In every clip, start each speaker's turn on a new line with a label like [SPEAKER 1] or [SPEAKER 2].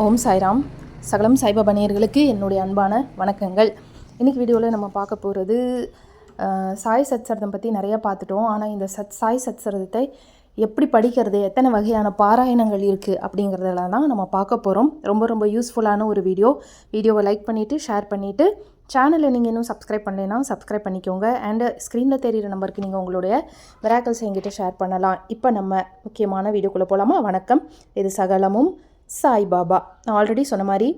[SPEAKER 1] ஓம் சாய்ராம். சகலம் சாய்பாபா நேயர்களுக்கு என்னுடைய அன்பான வணக்கங்கள். இன்றைக்கி வீடியோவில் நம்ம பார்க்க போகிறது சாய் சத்சரதம் பற்றி நிறையா பார்த்துட்டோம். ஆனால் இந்த சத் சாய் சத்சரதத்தை எப்படி படிக்கிறது எத்தனை வகையான பாராயணங்கள் இருக்குது அப்படிங்கிறதெல்லாம் தான் நம்ம பார்க்க போகிறோம் ரொம்ப ரொம்ப யூஸ்ஃபுல்லான ஒரு வீடியோ. வீடியோவை லைக் பண்ணிவிட்டு ஷேர் பண்ணிவிட்டு சேனலை நீங்கள் இன்னும் சப்ஸ்கிரைப் பண்ணலைன்னா சப்ஸ்கிரைப் பண்ணிக்கோங்க. அண்டு ஸ்க்ரீனில் தெரியிற நம்பருக்கு நீங்கள் உங்களுடைய மிராக்கல்ஸ் என்கிட்ட ஷேர் பண்ணலாம். இப்போ நம்ம முக்கியமான வீடியோக்குள்ளே போகலாமா வணக்கம். இது சகலமும் சாய்பாபா. நான் ஆல்ரெடி சொன்ன மாதிரி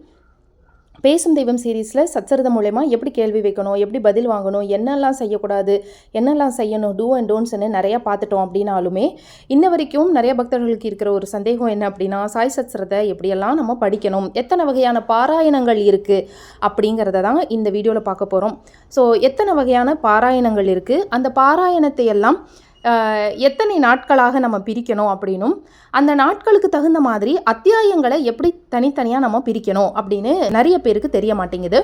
[SPEAKER 1] பேசும் தெய்வம் சீரீஸில் சச்சரிதம் மூலயமா எப்படி கேள்வி வைக்கணும் எப்படி பதில் வாங்கணும் என்னெல்லாம் செய்யக்கூடாது என்னெல்லாம் செய்யணும் டூ அண்ட் டோன்ட்ஸ்னு நிறையா பார்த்துட்டோம் அப்படின்னாலுமே இன்ன வரைக்கும் நிறைய பக்தர்களுக்கு இருக்கிற ஒரு சந்தேகம் என்ன அப்படின்னா சாய் சச்சரத்தை எப்படியெல்லாம் நம்ம படிக்கணும் எத்தனை வகையான பாராயணங்கள் இருக்குது அப்படிங்கிறத தான் இந்த வீடியோவில் பார்க்க போகிறோம் ஸோ எத்தனை வகையான பாராயணங்கள் இருக்குது அந்த பாராயணத்தை எல்லாம் எத்தனை நாட்களாக நம்ம பிரிக்கணும் அப்படின்னும் அந்த நாட்களுக்கு தகுந்த மாதிரி அத்தியாயங்களை எப்படி தனித்தனியாக நம்ம பிரிக்கணும் அப்படின்னு நிறைய பேருக்கு தெரிய மாட்டேங்குது.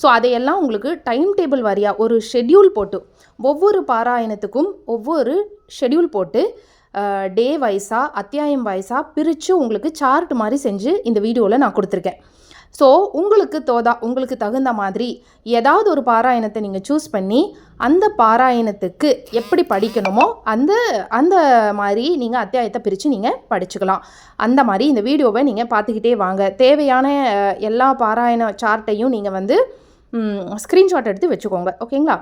[SPEAKER 1] ஸோ அதையெல்லாம் உங்களுக்கு டைம் டேபிள் வாரியாக ஒரு ஷெட்யூல் போட்டு ஒவ்வொரு பாராயணத்துக்கும் ஒவ்வொரு ஷெட்யூல் போட்டு டே வைஸாக அத்தியாயம் வைஸாக பிரித்து உங்களுக்கு சார்ட் மாதிரி செஞ்சு இந்த வீடியோவில் நான் கொடுத்துருக்கேன். ஸோ உங்களுக்கு தோதா உங்களுக்கு தகுந்த மாதிரி ஏதாவது ஒரு பாராயணத்தை நீங்கள் சூஸ் பண்ணி அந்த பாராயணத்துக்கு எப்படி படிக்கணுமோ அந்த அந்த மாதிரி நீங்கள் அத்தியாயத்தை பிரித்து நீங்கள் படிச்சுக்கலாம். அந்த மாதிரி இந்த வீடியோவை நீங்கள் பார்த்துக்கிட்டே வாங்க. தேவையான எல்லா பாராயண சார்ட்டையும் நீங்கள் வந்து ஸ்க்ரீன்ஷாட் எடுத்து வச்சுக்கோங்க. ஓகேங்களா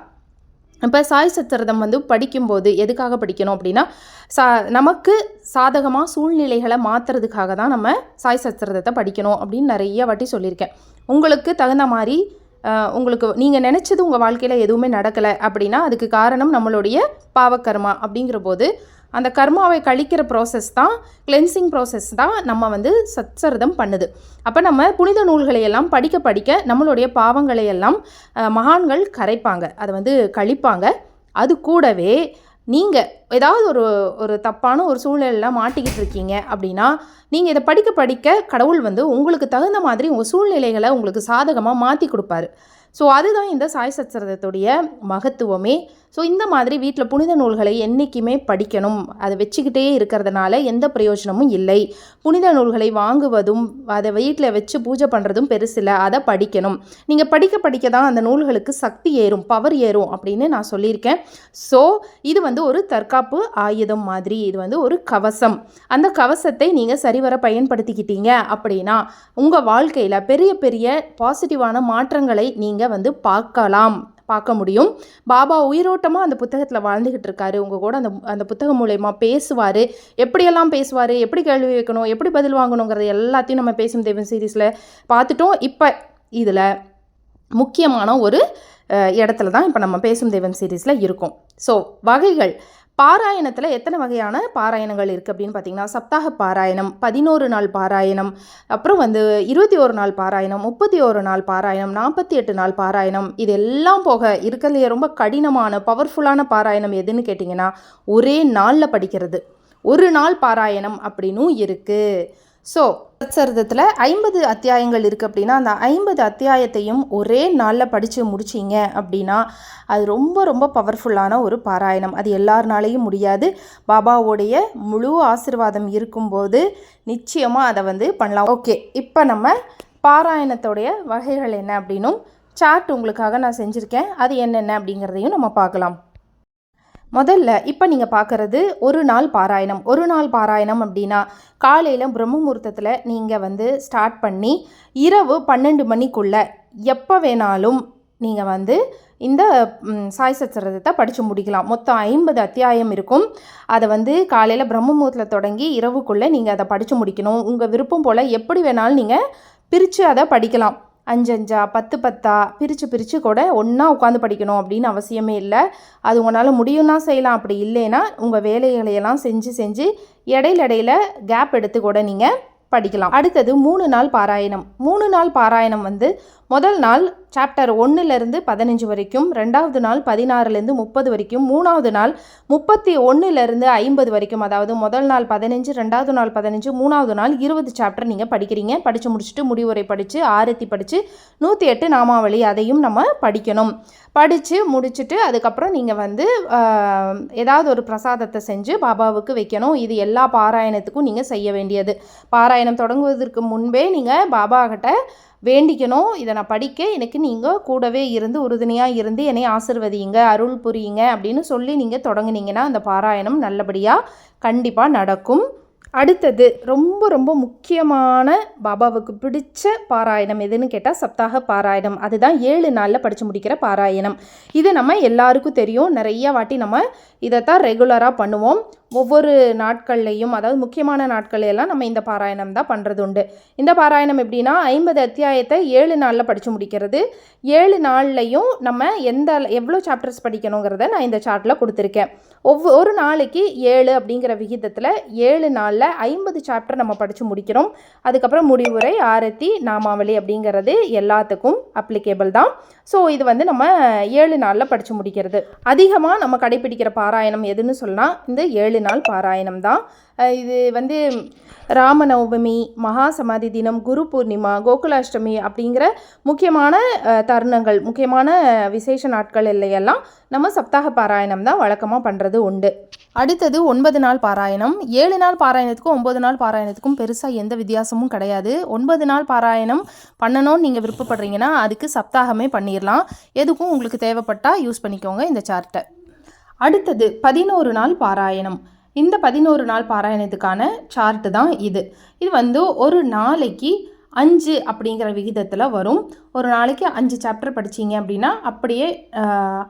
[SPEAKER 1] இப்போ சாய் சத்திரதம் வந்து படிக்கும்போது எதுக்காக படிக்கணும் அப்படின்னா சா நமக்கு சாதகமாக சூழ்நிலைகளை மாற்றுறதுக்காக தான் நம்ம சாய் சத்திரதத்தை படிக்கணும் அப்படின்னு நிறைய வாட்டி சொல்லியிருக்கேன். உங்களுக்கு தகுந்த மாதிரி உங்களுக்கு நீங்கள் நினச்சது உங்கள் வாழ்க்கையில் எதுவுமே நடக்கலை அப்படின்னா அதுக்கு காரணம் நம்மளுடைய பாவக்கர்மா அப்படிங்கிற போது அந்த கர்மாவை கழிக்கிற ப்ராசஸ் தான் கிளென்சிங் ப்ராசஸ் தான் நம்ம வந்து சச்சரிதம் பண்ணுது. அப்போ நம்ம புனித நூல்களை எல்லாம் படிக்க படிக்க நம்மளுடைய பாவங்களை எல்லாம் மகான்கள் கரைப்பாங்க. அதை வந்து கழிப்பாங்க. அது கூடவே நீங்கள் ஏதாவது ஒரு ஒரு தப்பான ஒரு சூழ்நிலையில் மாட்டிக்கிட்டு இருக்கீங்க அப்படின்னா நீங்கள் இதை படிக்க படிக்க கடவுள் வந்து உங்களுக்கு தகுந்த மாதிரி உங்கள் சூழ்நிலைகளை உங்களுக்கு சாதகமாக மாற்றி கொடுப்பாரு. ஸோ அதுதான் இந்த சாய் சச்சரதத்துடைய மகத்துவமே. ஸோ இந்த மாதிரி வீட்டில் புனித நூல்களை என்றைக்குமே படிக்கணும். அதை வச்சுக்கிட்டே இருக்கிறதுனால எந்த பிரயோஜனமும் இல்லை. புனித நூல்களை வாங்குவதும் அதை வீட்டில் வச்சு பூஜை பண்ணுறதும் பெருசில்லை. அதை படிக்கணும். நீங்கள் படிக்க படிக்க தான் அந்த நூல்களுக்கு சக்தி ஏறும் பவர் ஏறும் அப்படின்னு நான் சொல்லியிருக்கேன். ஸோ இது வந்து ஒரு தற்காப்பு ஆயுதம் மாதிரி. இது வந்து ஒரு கவசம். அந்த கவசத்தை நீங்கள் சரிவர பயன்படுத்திக்கிட்டீங்க அப்படின்னா உங்கள் வாழ்க்கையில் பெரிய பெரிய பாசிட்டிவான மாற்றங்களை நீங்கள் வந்து பார்க்கலாம். பார்க்க முடியும். பாபா உயிரோட்டமாக அந்த புத்தகத்தில் வாழ்ந்துக்கிட்டு இருக்காரு. உங்கள் கூட அந்த அந்த புத்தகம் மூலயமா பேசுவார். எப்படியெல்லாம் பேசுவார்? எப்படி கேள்வி வைக்கணும் எப்படி பதில் வாங்கணுங்கிறது எல்லாத்தையும் நம்ம பேசும் தெய்வம் சீரீஸில் பார்த்துட்டோம். இப்போ இதில் முக்கியமான ஒரு இடத்துல தான் இப்போ நம்ம பேசும் தெய்வம் சீரீஸில் இருக்கோம். ஸோ வகைகள். பாராயணத்தில் எத்தனை வகையான பாராயணங்கள் இருக்குது அப்படின்னு பார்த்தீங்கன்னா சப்தாக பாராயணம் பதினோரு நாள் பாராயணம் அப்புறம் வந்து இருபத்தி ஒரு நாள் பாராயணம் முப்பத்தி ஒரு நாள் பாராயணம் நாற்பத்தி எட்டு நாள் பாராயணம் இது எல்லாம் போக இருக்கிறதுலே ரொம்ப கடினமான பவர்ஃபுல்லான பாராயணம் எதுன்னு கேட்டிங்கன்னா ஒரே நாளில் படிக்கிறது. ஒரு நாள் பாராயணம் அப்படின்னும் இருக்குது ஸோ சத்சரிதத்தில் ஐம்பது அத்தியாயங்கள் இருக்குது அப்படின்னா அந்த ஐம்பது அத்தியாயத்தையும் ஒரே நாளில் படித்து முடிச்சிங்க அப்படின்னா அது ரொம்ப ரொம்ப பவர்ஃபுல்லான ஒரு பாராயணம். அது எல்லாருனாலையும் முடியாது. பாபாவோடைய முழு ஆசிர்வாதம் இருக்கும்போது நிச்சயமாக அதை வந்து பண்ணலாம். ஓகே இப்போ நம்ம பாராயணத்தோடைய வகைகள் என்ன அப்படின்னும் சார்ட் உங்களுக்காக நான் செஞ்சுருக்கேன். அது என்னென்ன அப்படிங்கிறதையும் நம்ம பார்க்கலாம். முதல்ல இப்போ நீங்கள் பார்க்குறது ஒரு நாள் பாராயணம். ஒரு நாள் பாராயணம் அப்படின்னா காலையில் பிரம்ம முகூர்த்தத்தில் நீங்கள் வந்து ஸ்டார்ட் பண்ணி இரவு பன்னெண்டு மணிக்குள்ளே எப்போ வேணாலும் நீங்கள் வந்து இந்த சாய் சச்சரதத்தை படித்து முடிக்கலாம். மொத்தம் ஐம்பது அத்தியாயம் இருக்கும். அதை வந்து காலையில் பிரம்ம முகூர்த்தத்தில் தொடங்கி இரவுக்குள்ளே நீங்கள் அதை படித்து முடிக்கணும். உங்கள் விருப்பம் போல் எப்படி வேணாலும் நீங்கள் பிரித்து அதை படிக்கலாம். அஞ்சஞ்சா பத்து பத்தா பிரித்து பிரித்து கூட ஒன்றா உட்காந்து படிக்கணும் அப்படின்னு அவசியமே இல்லை. அது உங்களால் முடியும்னா செய்யலாம். அப்படி இல்லைன்னா உங்கள் வேலைகளையெல்லாம் செஞ்சு செஞ்சு இடையில இடையில கேப் எடுத்து கூட நீங்கள் படிக்கலாம். அடுத்தது மூணு நாள் பாராயணம். மூணு நாள் பாராயணம் வந்து முதல் நாள் சாப்டர் ஒன்றுலேருந்து பதினஞ்சு வரைக்கும் ரெண்டாவது நாள் பதினாறுலேருந்து முப்பது வரைக்கும் மூணாவது நாள் முப்பத்தி ஒன்றுலேருந்து ஐம்பது வரைக்கும் அதாவது முதல் நாள் பதினஞ்சு ரெண்டாவது நாள் பதினஞ்சு மூணாவது நாள் இருபது சாப்டர் நீங்கள் படிக்கிறீங்க. படித்து முடிச்சுட்டு முடிவுரை படித்து ஆரத்தி படித்து நூற்றி எட்டு நாமாவளி அதையும் நம்ம படிக்கணும். படித்து முடிச்சுட்டு அதுக்கப்புறம் நீங்கள் வந்து ஏதாவது ஒரு பிரசாதத்தை செஞ்சு பாபாவுக்கு வைக்கணும். இது எல்லா பாராயணத்துக்கும் நீங்கள் செய்ய வேண்டியது. பாராயணம் தொடங்குவதற்கு முன்பே நீங்கள் பாபா கிட்ட வேண்டிக்கணும். இதை நான் படிக்க எனக்கு நீங்கள் கூடவே இருந்து உறுதுணையாக இருந்து என்னை ஆசிர்வதிங்க அருள் புரியுங்க அப்படின்னு சொல்லி நீங்கள் தொடங்குனீங்கன்னா அந்த பாராயணம் நல்லபடியாக கண்டிப்பாக நடக்கும். அடுத்தது ரொம்ப ரொம்ப முக்கியமான பாபாவுக்கு பிடிச்ச பாராயணம் எதுன்னு கேட்டால் சப்தாக பாராயணம். அதுதான் ஏழு நாளில் படித்து முடிக்கிற பாராயணம். இது நம்ம எல்லாருக்கும் தெரியும். நிறைய வாட்டி நம்ம இதைத்தான் ரெகுலராக பண்ணுவோம். ஒவ்வொரு நாட்கள்லையும் அதாவது முக்கியமான நாட்கள் எல்லாம் நம்ம இந்த பாராயணம் தான் பண்ணுறது உண்டு இந்த பாராயணம் எப்படின்னா ஐம்பது அத்தியாயத்தை ஏழு நாளில் படித்து முடிக்கிறது. ஏழு நாள்லையும் நம்ம எந்த எவ்வளோ சாப்டர்ஸ் படிக்கணுங்கிறத நான் இந்த சார்ட்டில் கொடுத்துருக்கேன். ஒவ்வொரு ஒரு நாளைக்கு ஏழு அப்படிங்கிற விகிதத்தில் ஏழு நாளில் ஐம்பது சாப்டர் நம்ம படித்து முடிக்கிறோம். அதுக்கப்புறம் முடிவுரை ஆரத்தி நாமாவளி அப்படிங்கிறது எல்லாத்துக்கும் அப்ளிகேபிள் தான். ஸோ இது வந்து நம்ம ஏழு நாளில் படித்து முடிக்கிறது. அதிகமாக நம்ம கடைப்பிடிக்கிற பாராயணம் எதுன்னு சொன்னால் இந்த ஏழு நாள் பாராயணம் தான் இது வந்து ராமநவமி மகா சமாதி தினம் குரு பூர்ணிமா கோகுலாஷ்டமி அப்படிங்கிற முக்கியமான தருணங்கள் முக்கியமான விசேஷ நாட்கள் இல்லையெல்லாம் நம்ம சப்தாக பாராயணம் தான் வழக்கமாக பண்ணுறது உண்டு. அடுத்தது ஒன்பது நாள் பாராயணம். ஏழு நாள் பாராயணத்துக்கும் ஒன்பது நாள் பாராயணத்துக்கும் பெருசாக எந்த வித்தியாசமும் கிடையாது. ஒன்பது நாள் பாராயணம் பண்ணணும்னு நீங்கள் விருப்பப்படுறீங்கன்னா அதுக்கு சப்தாகமே பண்ணிடலாம் எதுக்கும் உங்களுக்கு தேவைப்பட்டால் யூஸ் பண்ணிக்கோங்க இந்த சார்ட்டை. அடுத்தது பதினோரு நாள் பாராயணம். இந்த பதினோரு நாள் பாராயணத்துக்கான சார்ட்டு தான் இது. இது வந்து ஒரு நாளைக்கு அஞ்சு அப்படிங்கிற விகிதத்தில் வரும். ஒரு நாளைக்கு அஞ்சு சாப்டர் படிச்சீங்க அப்படின்னா அப்படியே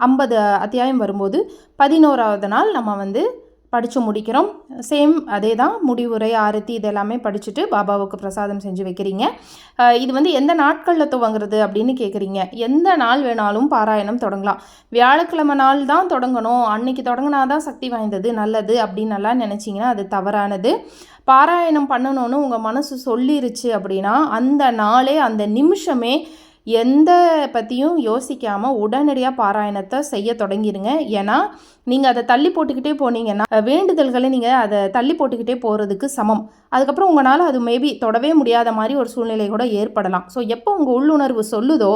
[SPEAKER 1] ஐம்பது அத்தியாயம் வரும்போது பதினோராவது நாள் நம்ம வந்து படித்து முடிக்கிறோம். சேம் அதே தான் முடிவுரை ஆரத்தி இதெல்லாமே படிச்சுட்டு பாபாவுக்கு பிரசாதம் செஞ்சு வைக்கிறீங்க. இது வந்து எந்த நாட்களில் துவங்குறது அப்படின்னு கேட்குறீங்க எந்த நாள் வேணாலும் பாராயணம் தொடங்கலாம். வியாழக்கிழமை நாள் தான் தொடங்கணும். அன்னைக்கு தொடங்கினா தான் சக்தி வாய்ந்தது நல்லது அப்படின்னு எல்லாம் நினச்சிங்கன்னா அது தவறானது. பாராயணம் பண்ணணும்னு உங்கள் மனசு சொல்லிருச்சு அப்படின்னா அந்த நாளே அந்த நிமிஷமே எந்த பற்றியும் யோசிக்காமல் உடனடியாக பாராயணத்தை செய்ய தொடங்கிடுங்க ஏன்னா நீங்கள் அதை தள்ளி போட்டுக்கிட்டே போனீங்கன்னா வேண்டுதல்களை நீங்கள் அதை தள்ளி போட்டுக்கிட்டே போகிறதுக்கு சமம். அதுக்கப்புறம் உங்களால் அது மேபி தொடவே முடியாத மாதிரி ஒரு சூழ்நிலை கூட ஏற்படலாம். ஸோ எப்போ உங்கள் உள்ளுணர்வு சொல்லுதோ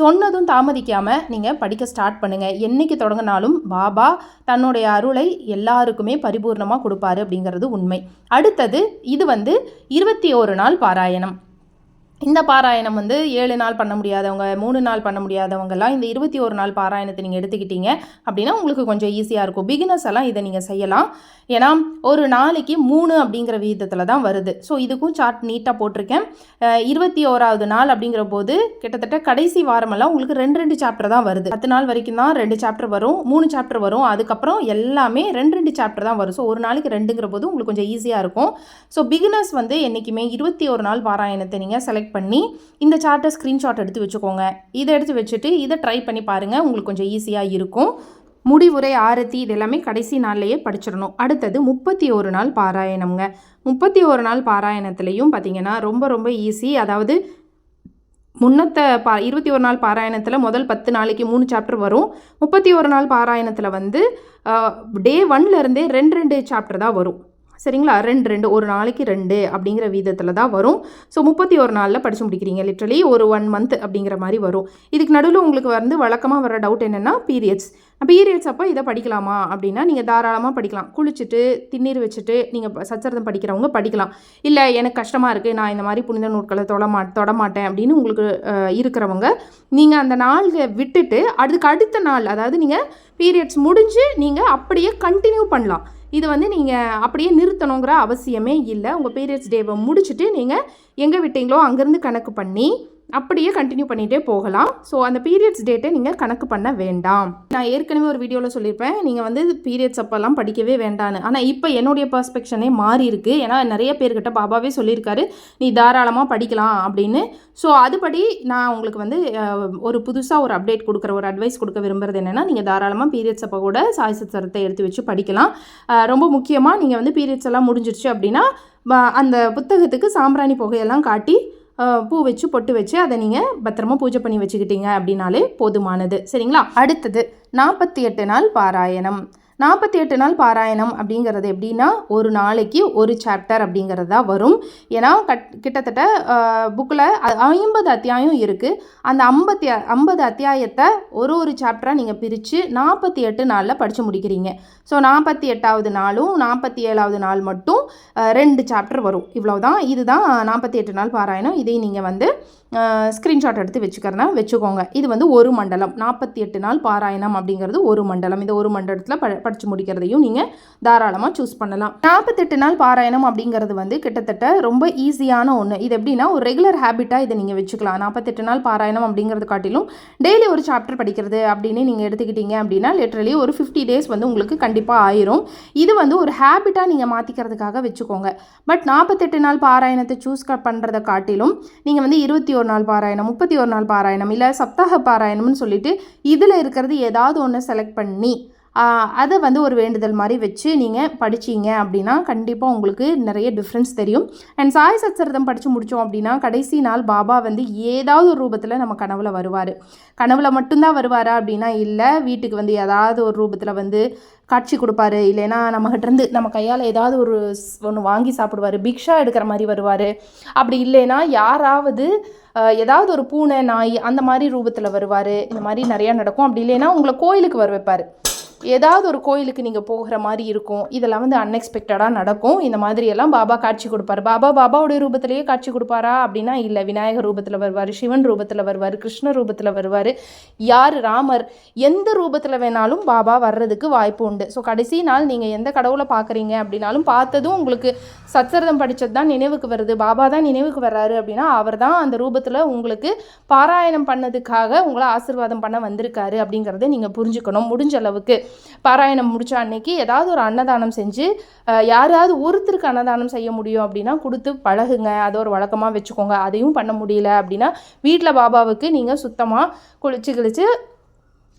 [SPEAKER 1] சொன்னதும் தாமதிக்காமல் நீங்கள் படிக்க ஸ்டார்ட் பண்ணுங்கள் என்றைக்கு தொடங்கினாலும் பாபா தன்னுடைய அருளை எல்லாருக்குமே பரிபூர்ணமாக கொடுப்பாரு அப்படிங்கிறது உண்மை. அடுத்தது இது வந்து இருபத்தி ஒரு நாள் பாராயணம். இந்த பாராயணம் வந்து ஏழு நாள் பண்ண முடியாதவங்க மூணு நாள் பண்ண முடியாதவங்கெல்லாம் இந்த இருபத்தி ஒரு நாள் பாராயணத்தை நீங்கள் எடுத்துக்கிட்டீங்க அப்படின்னா உங்களுக்கு கொஞ்சம் ஈஸியாக இருக்கும். பிகினர்ஸ் எல்லாம் இதை நீங்கள் செய்யலாம். ஏன்னா ஒரு நாளைக்கு மூணு அப்படிங்கிற விகிதத்தில் தான் வருது. ஸோ இதுக்கும் சார்ட் நீட்டாக போட்டிருக்கேன். இருபத்தி ஓராவது நாள் அப்படிங்கிற போது கிட்டத்தட்ட கடைசி வாரமெல்லாம் உங்களுக்கு ரெண்டு ரெண்டு சாப்டர் தான் வருது. பத்து நாள் வரைக்கும் தான் ரெண்டு சாப்டர் வரும் மூணு சாப்டர் வரும். அதுக்கப்புறம் எல்லாமே ரெண்டு ரெண்டு சாப்டர் தான் வரும். ஸோ ஒரு நாளைக்கு ரெண்டுங்கிற போது உங்களுக்கு கொஞ்சம் ஈஸியாக இருக்கும். ஸோ பிகினர்ஸ் வந்து என்றைக்குமே இருபத்தி ஒரு நாள் பாராயணத்தை நீங்கள் செலக்ட் பண்ணி இந்த சார்ட்டை ஸ்க்ரீன்ஷாட் எடுத்து வச்சுக்கோங்க. இதை எடுத்து வச்சுட்டு இதை ட்ரை பண்ணி பாருங்கள் உங்களுக்கு கொஞ்சம் ஈஸியாக இருக்கும். முடிவுரை ஆரத்தி இது எல்லாமே கடைசி நாள்லேயே படிச்சிடணும். அடுத்தது முப்பத்தி ஒரு நாள் பாராயணம்ங்க. முப்பத்தி ஒரு நாள் பாராயணத்துலேயும் பார்த்தீங்கன்னா ரொம்ப ரொம்ப ஈஸி அதாவது முன்னத்த பா இருபத்தி ஒரு நாள் பாராயணத்தில் முதல் பத்து நாளைக்கு மூணு சாப்டர் வரும். முப்பத்தி ஒரு நாள் பாராயணத்தில் வந்து டே ஒன்லேருந்தே ரெண்டு ரெண்டு சாப்டர் தான் வரும். சரிங்களா? ரெண்டு ரெண்டு ஒரு நாளைக்கு ரெண்டு அப்படிங்கிற வீதத்தில் தான் வரும். ஸோ முப்பத்தி ஒரு நாளில் படித்து முடிக்கிறீங்க. லிட்ரலி ஒரு ஒன் மந்த் அப்படிங்கிற மாதிரி வரும். இதுக்கு நடுவில் உங்களுக்கு வந்து வழக்கமாக வர டவுட் என்னென்னா பீரியட்ஸ் பீரியட்ஸ் அப்போ இதை படிக்கலாமா? அப்படின்னா நீங்கள் தாராளமாக படிக்கலாம். குளிச்சுட்டு திண்ணீர் வச்சுட்டு நீங்கள் சச்சரதம் படிக்கிறவங்க படிக்கலாம். இல்லை எனக்கு கஷ்டமாக இருக்குது நான் இந்த மாதிரி புனித நூற்களை தொட மா அப்படின்னு உங்களுக்கு இருக்கிறவங்க நீங்கள் அந்த நாளை விட்டுட்டு அதுக்கு அடுத்த நாள் அதாவது நீங்கள் பீரியட்ஸ் முடிஞ்சு நீங்கள் அப்படியே கண்டினியூ பண்ணலாம். இது வந்து நீங்கள் அப்படியே நிறுத்தணுங்கிற அவசியமே இல்லை. உங்கள் பீரியட்ஸ் டேவை முடிச்சுட்டு நீங்கள் எங்கே விட்டீங்களோ அங்கேருந்து கணக்கு பண்ணி அப்படியே கண்டினியூ பண்ணிகிட்டே போகலாம். ஸோ அந்த பீரியட்ஸ் டேட்டை நீங்கள் கணக்கு பண்ண வேண்டாம். நான் ஏற்கனவே ஒரு வீடியோவில் சொல்லியிருப்பேன். நீங்கள் வந்து பீரியட்ஸ் அப்போல்லாம் படிக்கவே வேண்டான்னு. ஆனால் இப்போ என்னுடைய பர்ஸ்பெக்ஷனே மாறி இருக்கு. ஏன்னா நிறைய பேர்கிட்ட பாபாவே சொல்லியிருக்காரு. நீ தாராளமாக படிக்கலாம் அப்படின்னு. ஸோ அதுபடி நான் உங்களுக்கு வந்து ஒரு புதுசாக ஒரு அப்டேட் கொடுக்குற ஒரு அட்வைஸ் கொடுக்க விரும்புறது என்னென்னா நீங்கள் தாராளமாக பீரியட்ஸ் அப்போ கூட சாய் எடுத்து வச்சு படிக்கலாம். ரொம்ப முக்கியமாக நீங்கள் வந்து பீரியட்ஸ் எல்லாம் முடிஞ்சிருச்சு அப்படின்னா அந்த புத்தகத்துக்கு சாம்பிராணி புகையெல்லாம் காட்டி பூ வச்சு பொட்டு வச்சு அதை நீங்கள் பத்திரமா பூஜை பண்ணி வச்சுக்கிட்டீங்க அப்படின்னாலே போதுமானது. சரிங்களா? அடுத்தது நாற்பத்தி எட்டு நாள் பாராயணம். நாற்பத்தி எட்டு நாள் பாராயணம் அப்படிங்கிறது எப்படின்னா ஒரு நாளைக்கு ஒரு சாப்டர் அப்படிங்கிறது தான் வரும். ஏன்னா கட் கிட்டத்தட்ட புக்கில் ஐம்பது அத்தியாயம் இருக்குது அந்த ஐம்பத்தி ஐம்பது அத்தியாயத்தை ஒரு ஒரு சாப்டராக நீங்கள் பிரித்து நாற்பத்தி எட்டு நாளில் படித்து முடிக்கிறீங்க. ஸோ நாற்பத்தி எட்டாவது நாளும் நாற்பத்தி ஏழாவது நாள் மட்டும் ரெண்டு சாப்டர் வரும். இவ்வளவுதான். இதுதான் நாற்பத்தி எட்டு நாள் பாராயணம். இதை நீங்கள் வந்து ஸ்க்ரீன்ஷாட் எடுத்து வச்சுக்கிறனா வச்சுக்கோங்க. இது வந்து ஒரு மண்டலம். நாற்பத்தி எட்டு நாள் பாராயணம் அப்படிங்கிறது ஒரு மண்டலம். இந்த ஒரு மண்டலத்தில் ப படித்து முடிக்கிறதையும் நீங்கள் தாராளமாக சூஸ் பண்ணலாம். நாற்பத்தெட்டு நாள் பாராயணம் அப்படிங்கிறது வந்து கிட்டத்தட்ட ரொம்ப ஈஸியான ஒன்று இது எப்படின்னா ஒரு ரெகுலர் ஹேபிட்டாக இதை நீங்கள் வச்சுக்கலாம். நாற்பத்தெட்டு நாள் பாராயணம் அப்படிங்கிறது காட்டிலும் டெய்லி ஒரு சாப்டர் படிக்கிறது அப்படின்னு நீங்கள் எடுத்துக்கிட்டீங்க அப்படின்னா லிட்ரலி ஒரு ஃபிஃப்டி டேஸ் வந்து உங்களுக்கு கண்டிப்பாக ஆயிரும். இது வந்து ஒரு ஹேபிட்டாக நீங்கள் மாற்றிக்கிறதுக்காக வச்சுக்கோங்க. பட் நாற்பத்தெட்டு நாள் பாராயணத்தை சூஸ் பண்ணுறதை காட்டிலும் நீங்கள் வந்து இருபத்தி ஒரு நாள் பாராயணம் முப்பத்தி ஒரு நாள் பாராயணம் இல்லை சப்தாக பாராயணம்னு சொல்லிட்டு இதில் இருக்கிறது ஏதாவது ஒன்று செலக்ட் பண்ணி அதை வந்து ஒரு வேண்டுதல் மாதிரி வச்சு நீங்கள் படிச்சீங்க அப்படின்னா கண்டிப்பாக உங்களுக்கு நிறைய டிஃப்ரென்ஸ் தெரியும். அண்ட் சாய் சச்சரிதம் படித்து முடித்தோம் அப்படின்னா கடைசி நாள் பாபா வந்து ஏதாவது ஒரு ரூபத்தில் நம்ம கனவில் வருவார். கனவில் மட்டும்தான் வருவாரா அப்படின்னா இல்லை வீட்டுக்கு வந்து ஏதாவது ஒரு ரூபத்தில் வந்து காட்சி கொடுப்பாரு. இல்லைன்னா நம்மகிட்டருந்து நம்ம கையால் ஏதாவது ஒரு ஒன்று வாங்கி சாப்பிடுவார். பிக்ஷா எடுக்கிற மாதிரி வருவார். அப்படி இல்லைன்னா யாராவது ஏதாவது ஒரு பூனை நாய் அந்த மாதிரி ரூபத்தில் வருவார். இந்த மாதிரி நிறையா நடக்கும். அப்படி இல்லைன்னா உங்களை கோயிலுக்கு வர வைப்பார். ஏதாவது ஒரு கோயிலுக்கு நீங்கள் போகிற மாதிரி இருக்கும். இதெல்லாம் வந்து அன்எக்ஸ்பெக்டடாக நடக்கும். இந்த மாதிரியெல்லாம் பாபா காட்சி கொடுப்பாரு. பாபா பாபாவுடைய ரூபத்திலேயே காட்சி கொடுப்பாரா அப்படின்னா இல்லை. விநாயகர் ரூபத்தில் வருவார் சிவன் ரூபத்தில் வருவார் கிருஷ்ண ரூபத்தில் வருவார். யார் ராமர் எந்த ரூபத்தில் வேணாலும் பாபா வர்றதுக்கு வாய்ப்பு உண்டு. ஸோ கடைசி நாள் நீங்கள் எந்த கடவுளை பார்க்குறீங்க அப்படின்னாலும் பார்த்ததும் உங்களுக்கு சச்சரதம் படித்தது தான் நினைவுக்கு வருது. பாபா தான் நினைவுக்கு வர்றாரு அப்படின்னா அவர் தான் அந்த ரூபத்தில் உங்களுக்கு பாராயணம் பண்ணதுக்காக உங்களை ஆசீர்வாதம் பண்ண வந்திருக்காரு அப்படிங்கிறத நீங்கள் புரிஞ்சுக்கணும். முடிஞ்ச அளவுக்கு பாராயணம் முடித்த அன்னைக்கு ஏதாவது ஒரு அன்னதானம் செஞ்சு யாராவது ஒருத்தருக்கு அன்னதானம் செய்ய முடியும் அப்படின்னா கொடுத்து பழகுங்க. அதை ஒரு வழக்கமாக வச்சுக்கோங்க. அதையும் பண்ண முடியல அப்படின்னா வீட்டில் பாபாவுக்கு நீங்கள் சுத்தமாக குளிச்சு கிழிச்சு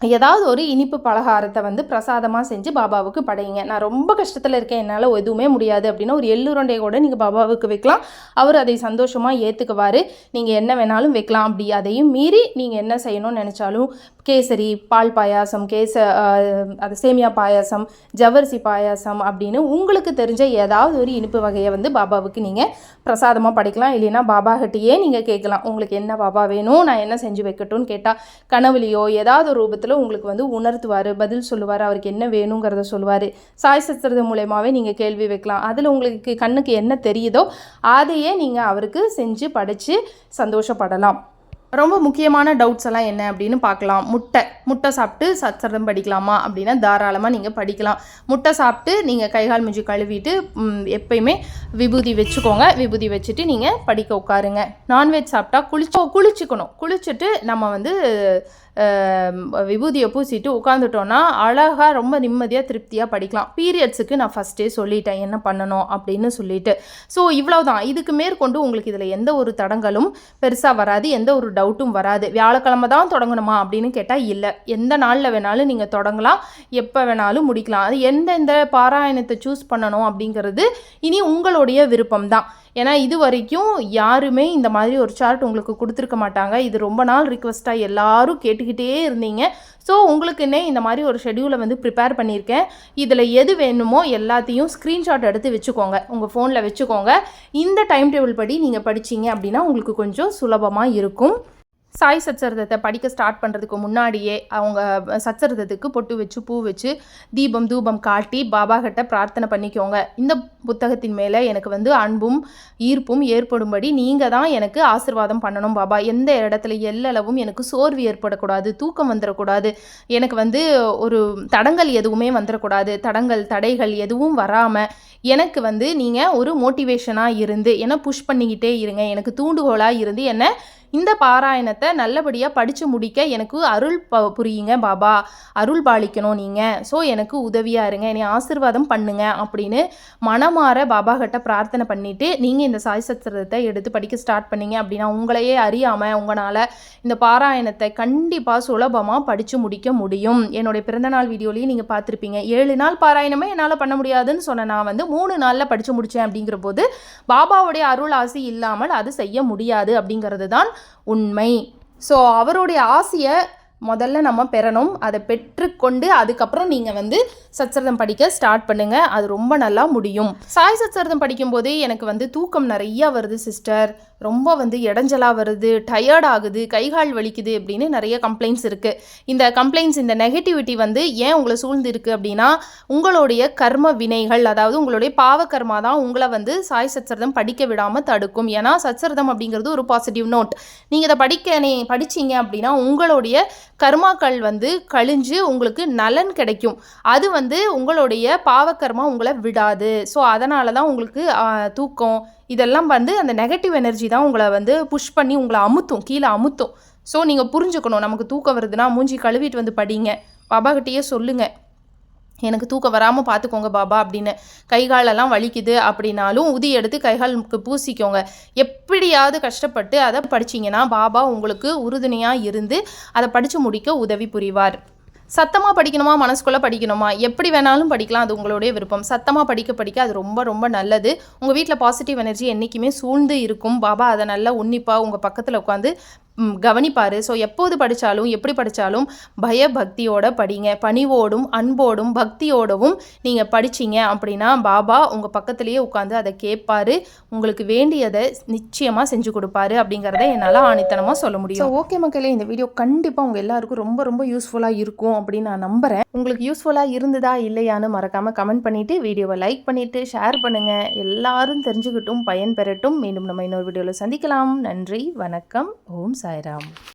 [SPEAKER 1] ஏதாவது ஒரு இனிப்பு பலகாரத்தை வந்து பிரசாதமாக செஞ்சு பாபாவுக்கு படையுங்க. நான் ரொம்ப கஷ்டத்தில் இருக்கேன். என்னால் எதுவுமே முடியாது அப்படின்னா ஒரு எள்ளுருண்டையை கூட நீங்கள் பாபாவுக்கு வைக்கலாம். அவர் அதை சந்தோஷமாக ஏற்றுக்குவார் நீங்கள் என்ன வேணாலும் வைக்கலாம். அப்படி அதையும் மீறி நீங்கள் என்ன செய்யணும்னு நினச்சாலும் கேசரி பால் பாயாசம் கேச அது சேமியா பாயாசம் ஜவ்வரிசி பாயாசம் அப்படின்னு உங்களுக்கு தெரிஞ்ச ஏதாவது ஒரு இனிப்பு வகையை வந்து பாபாவுக்கு நீங்கள் பிரசாதமாக படைக்கலாம். இல்லைன்னா பாபா கிட்டேயே நீங்கள் கேட்கலாம். உங்களுக்கு என்ன பாபா வேணும்? நான் என்ன செஞ்சு வைக்கட்டும்னு கேட்டால் கனவுலையோ ஏதாவது ஒரு ரூபத்தில் உங்களுக்கு வந்து உணர்த்துவார் பதில் சொல்லுவார் அவருக்கு என்ன வேணுங்கிறத சொல்லுவார். சாய் சத்திரது மூலயமாவே நீங்கள் கேள்வி வைக்கலாம். அதில் உங்களுக்கு கண்ணுக்கு என்ன தெரியுதோ அதையே நீங்கள் அவருக்கு செஞ்சு படித்து சந்தோஷப்படலாம். ரொம்ப முக்கியமான டவுட்ஸ் எல்லாம் என்ன அப்படின்னு பார்க்கலாம். முட்டை. முட்டை சாப்பிட்டு சச்சரதம் படிக்கலாமா அப்படின்னா தாராளமாக நீங்கள் படிக்கலாம். முட்டை சாப்பிட்டு நீங்கள் கைகால் மிஞ்சி கழுவிட்டு எப்பயுமே விபூதி வச்சுக்கோங்க. விபூதி வச்சுட்டு நீங்கள் படிக்க உட்காருங்க. நான்வெஜ் சாப்பிட்டா குளிச்சோ குளிச்சுக்கணும். குளிச்சுட்டு நம்ம வந்து விபூதியை பூசிட்டு உட்காந்துட்டோன்னா அழகாக ரொம்ப நிம்மதியாக திருப்தியாக படிக்கலாம். பீரியட்ஸுக்கு நான் ஃபஸ்ட்டே சொல்லிட்டேன் என்ன பண்ணணும் அப்படின்னு சொல்லிட்டு. ஸோ இவ்வளோதான் இதுக்கு மேற்கொண்டு உங்களுக்கு இதில் எந்த ஒரு தடங்களும் பெருசாக வராது. எந்த ஒரு டவுட்டும் வராது. வியாழக்கிழமை தான் தொடங்கணுமா அப்படின்னு கேட்டால் இல்லை. எந்த நாளில் வேணாலும் நீங்கள் தொடங்கலாம். எப்போ வேணாலும் முடிக்கலாம். அது எந்தெந்த பாராயணத்தை சூஸ் பண்ணணும் அப்படிங்கிறது இனி உங்களுடைய விருப்பம் தான் ஏன்னா இது வரைக்கும் யாருமே இந்த மாதிரி ஒரு சார்ட் உங்களுக்கு கொடுத்துருக்க மாட்டாங்க. இது ரொம்ப நாள் ரிக்வெஸ்ட்டாக எல்லாரும் கேட்டுக்கிட்டே இருந்தீங்க. ஸோ உங்களுக்குன்னே இந்த மாதிரி ஒரு ஷெடியூலை வந்து ப்ரிப்பேர் பண்ணியிருக்கேன். இதில் எது வேணுமோ எல்லாத்தையும் ஸ்க்ரீன்ஷாட் எடுத்து வச்சுக்கோங்க. உங்கள் ஃபோனில் வச்சுக்கோங்க. இந்த டைம் டேபிள் படி நீங்கள் படிச்சீங்க அப்படின்னா உங்களுக்கு கொஞ்சம் சுலபமாக இருக்கும். சாய் சச்சரிதத்தை படிக்க ஸ்டார்ட் பண்ணுறதுக்கு முன்னாடியே அவங்க சச்சரிதத்துக்கு பொட்டு வச்சு பூ வச்சு தீபம் தூபம் காட்டி பாபா கிட்ட பிரார்த்தனை பண்ணிக்கோங்க. இந்த புத்தகத்தின் மேலே எனக்கு வந்து அன்பும் ஈர்ப்பும் ஏற்படும்படி நீங்கள் தான் எனக்கு ஆசிர்வாதம் பண்ணணும் பாபா. எந்த இடத்துல எல்லளவும் எனக்கு சோர்வு ஏற்படக்கூடாது தூக்கம் வந்துடக்கூடாது எனக்கு வந்து ஒரு தடங்கள் எதுவுமே வந்துடக்கூடாது தடங்கள் தடைகள் எதுவும் வராமல் எனக்கு வந்து நீங்கள் ஒரு மோட்டிவேஷனாக இருந்து என்னை புஷ் பண்ணிக்கிட்டே இருங்க எனக்கு தூண்டுகோலாக இருந்து என்னை இந்த பாராயணத்தை நல்லபடியாக படித்து முடிக்க எனக்கு அருள் ப புரியுங்க பாபா. அருள் பாலிக்கணும் நீங்கள் ஸோ எனக்கு உதவியாக இருங்க. என்னை ஆசீர்வாதம் பண்ணுங்க அப்படின்னு மனமாற பாபா கிட்ட பிரார்த்தனை பண்ணிவிட்டு நீங்கள் இந்த சாய் சத்திரத்தை எடுத்து படிக்க ஸ்டார்ட் பண்ணீங்க அப்படின்னா உங்களையே அறியாமல் உங்களால் இந்த பாராயணத்தை கண்டிப்பாக சுலபமாக படித்து முடிக்க முடியும். என்னுடைய பிறந்தநாள் வீடியோலையும் நீங்கள் பார்த்துருப்பீங்க. ஏழு நாள் பாராயணமே என்னால் பண்ண முடியாதுன்னு சொன்ன நான் வந்து மூணு நாளில் படித்து முடித்தேன் அப்படிங்கிற போது பாபாவுடைய அருள் ஆசி இல்லாமல் அது செய்ய முடியாது அப்படிங்கிறது தான் உண்மை. ஸோ அவருடைய ஆசையை முதல்ல நம்ம பெறணும். அதை பெற்றுக்கொண்டு அதுக்கப்புறம் நீங்கள் வந்து சச்சரிதம் படிக்க ஸ்டார்ட் பண்ணுங்கள் அது ரொம்ப நல்லா முடியும். சாய் சச்சரிதம் படிக்கும்போதே எனக்கு வந்து தூக்கம் நிறையா வருது சிஸ்டர் ரொம்ப வந்து இடைஞ்சலாக வருது டயர்ட் ஆகுது கைகால் வலிக்குது அப்படின்னு நிறைய கம்ப்ளைண்ட்ஸ் இருக்குது இந்த கம்ப்ளைண்ட்ஸ் இந்த நெகட்டிவிட்டி வந்து ஏன் உங்களை சூழ்ந்து இருக்குது அப்படின்னா உங்களுடைய கர்ம வினைகள் அதாவது உங்களுடைய பாவ கர்மா தான் உங்களை வந்து சாய் சச்சரிதம் படிக்க விடாமல் தடுக்கும். ஏன்னா சச்சரிதம் அப்படிங்கிறது ஒரு பாசிட்டிவ் நோட் நீங்கள் இதை படிக்க நீ படிச்சீங்க அப்படின்னா உங்களுடைய கர்மாக்கள் வந்து கழிஞ்சு உங்களுக்கு நலன் கிடைக்கும். அது வந்து உங்களுடைய பாவக்கர்மா உங்களை விடாது. ஸோ அதனால தான் உங்களுக்கு தூக்கம் இதெல்லாம் வந்து அந்த நெகட்டிவ் எனர்ஜி தான் உங்களை வந்து புஷ் பண்ணி உங்களை அமுத்தும் கீழே அமுத்தும். ஸோ நீங்கள் புரிஞ்சுக்கணும் நமக்கு தூக்கம் வருதுன்னா மூஞ்சி கழுவிட்டு வந்து படிங்க. பாபாக்கிட்டேயே சொல்லுங்கள் எனக்கு தூக்கம் வராமல் பார்த்துக்கோங்க பாபா அப்படின்னு. கை காலெல்லாம் வலிக்குது அப்படின்னாலும் உதி எடுத்து கைகாலுக்கு பூசிக்கோங்க. எப்படியாவது கஷ்டப்பட்டு அதை படிச்சீங்கன்னா பாபா உங்களுக்கு உறுதுணையாக இருந்து அதை படித்து முடிக்க உதவி புரிவார். சத்தமாக படிக்கணுமா? மனசுக்குள்ளே படிக்கணுமா? எப்படி வேணாலும் படிக்கலாம். அது உங்களுடைய விருப்பம். சத்தமாக படிக்க படிக்க அது ரொம்ப ரொம்ப நல்லது. உங்கள் வீட்டில் பாசிட்டிவ் எனர்ஜி என்றைக்குமே சூழ்ந்து இருக்கும். பாபா அதை நல்லா உன்னிப்பாக உங்கள் பக்கத்தில் உட்காந்து கவனிப்பார். ஸோ எப்போது படித்தாலும் எப்படி படித்தாலும் பயபக்தியோட படிங்க. பணிவோடும் அன்போடும் பக்தியோடவும் நீங்கள் படிச்சீங்க அப்படின்னா பாபா உங்கள் பக்கத்துலேயே உட்காந்து அதை கேட்பாரு. உங்களுக்கு வேண்டியதை நிச்சயமாக செஞ்சு கொடுப்பாரு அப்படிங்கிறத என்னால் ஆணித்தனமாக சொல்ல முடியும். ஸோ ஓகே மக்களே இந்த வீடியோ கண்டிப்பாக உங்கள் எல்லாருக்கும் ரொம்ப ரொம்ப யூஸ்ஃபுல்லாக இருக்கும் அப்படின்னு நான் நம்புகிறேன் உங்களுக்கு யூஸ்ஃபுல்லாக இருந்ததா இல்லையான்னு மறக்காமல் கமெண்ட் பண்ணிவிட்டு வீடியோவை லைக் பண்ணிவிட்டு ஷேர் பண்ணுங்கள் எல்லாரும் தெரிஞ்சுக்கிட்டும் பயன் பெறட்டும். மீண்டும் நம்ம இன்னொரு வீடியோவில் சந்திக்கலாம். நன்றி வணக்கம். ஓம் சாய்ராம்